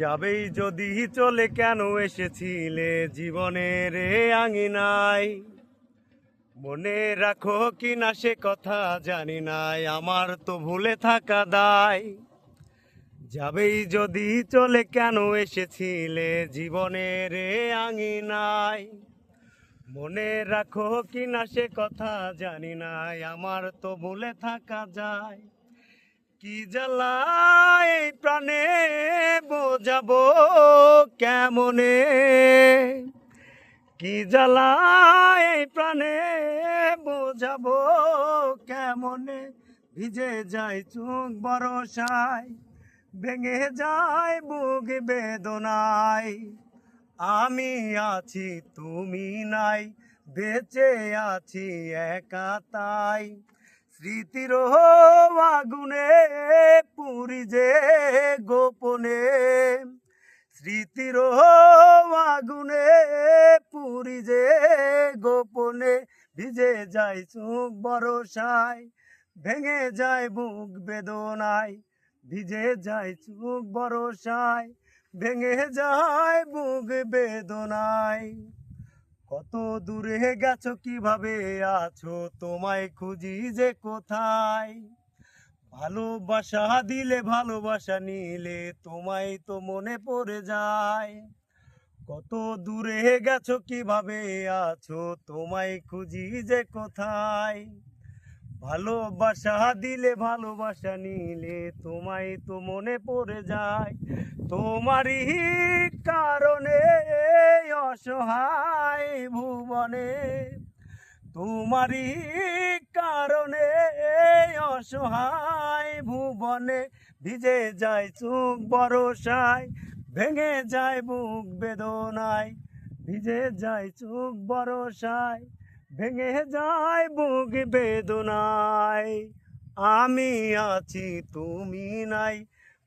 যাবেই যদি চলে কেন এসেছিলে জীবনের আঙিনায়? মনে রাখো কি না সে কথা জানি নাই, আমার তো ভুলে থাকা দায়। যাবেই যদি চলে কেন এসেছিলে জীবনের এ আঙিনায়? মনে রাখো কি না সে কথা জানি নাই, আমার তো ভুলে থাকা যায়। কি জ্বালায় এই প্রাণে বোঝাবো কেমনে? কি জ্বালায় প্রাণে? বোঝাবো কেমনে? ভিজে যায় চোখ বরসায়, ভেঙে যায় বুক বেদনায়। আমি আছি, তুমি নাই, বেঁচে আছি একা তাই। স্মৃতির স্মৃতির আগুনে পুরি যে গোপনে ভিজে যায় চোখ বরসায়, ভেঙে যায় বুক বেদনায়, ভিজে যায় চোখ বরসায়, ভেঙে যায় বুক বেদনায়। কত দূরে গেছো, কীভাবে আছো, তোমায় খুঁজি যে কোথায়? ভালোবাসা দিলে ভালোবাসা নিলে তোমায় তো মনে পড়ে যায়। কত দূরে গেছো, কীভাবে আছো, তোমায় খুঁজি যে কোথায়? ভালোবাসা দিলে ভালোবাসা নিলে তোমায় তো মনে পড়ে যায়। তোমারই কারণে অসহায় ভুবনে তোমারই কারণে অসহায় ভুবনে ভিজে যায় চোখ বরসায়, ভেঙে যায় বুক বেদনায়, ভিজে যায় চোখ বরসায়, ভেঙে যায় বুক বেদনায়। আমি আছি, তুমি নাই,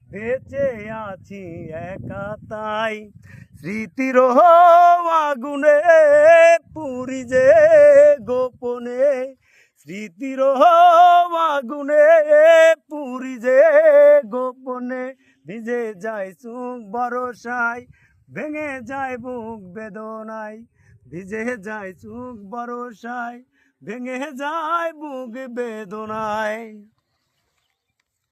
বেঁচে আছি একা তাই। স্মৃতির আগুনে পুরি যে গোপনে স্মৃতির আগুনে পুরি যে গোপনে ভিজে যায় সুখ বরসায়, ভেঙে যায় বুক বেদনায়, ভিজে যায় সুখ বরসায়, ভেঙে যায় বুক বেদনায়।